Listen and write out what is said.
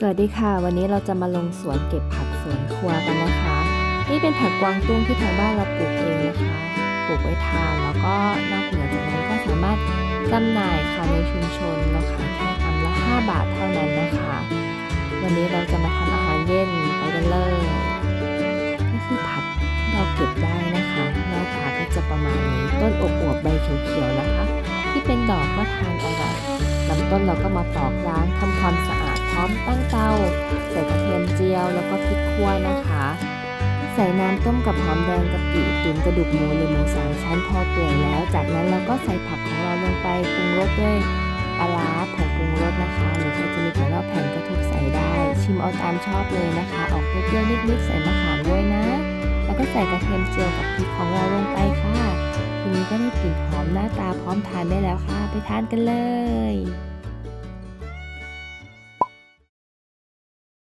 สวัสดีค่ะ วันนี้เราจะมาลงสวนเก็บผักสวนครัวกันนะคะ นี่เป็นผักกวางตุ้งที่ทางบ้านเราปลูกเองนะคะปลูกไว้ทานแล้วก็นอกเหนือจากนั้นก็สามารถจำหน่ายค่ะในชุมชนเราขายแค่กำละ 5 บาทเท่านั้นนะคะ วันนี้เราจะมาทำอาหารเย็นไปกันเลยนี่คือผักที่เราเก็บได้นะคะหน้าตาก็จะประมาณนี้ต้นอบอวบใบเขียวๆนะคะ ที่เป็นดอกก็ทานอร่อยลำต้นเราก็มาปอกล้างทำความสะอาด มตั้งเตา ใส่กระเทียมเจียวแล้วก็พริกขั่วนะคะ ใส่น้ำต้มกับหอมแดงกะปิตุ๋นกระดูกหมูหรือหมูสามชั้นพอเปื่อยแล้ว จากนั้นเราก็ใส่ผักของเราลงไปปรุงรสด้วยปลาร้าผงปรุงรสนะคะหรือใครจะมีถั่วเน่าแผ่นก็ทุบใส่ได้ ชิมเอาตามชอบเลยนะคะ ออกเปรี้ยวนิดๆใส่มะขามด้วยนะ แล้วก็ใส่กระเทียมเจียวกับพริกของเราลงไปค่ะ ทีนี้ก็ได้กลิ่นหอมหน้าตาพร้อมทานได้แล้วค่ะ ไปทานกันเลย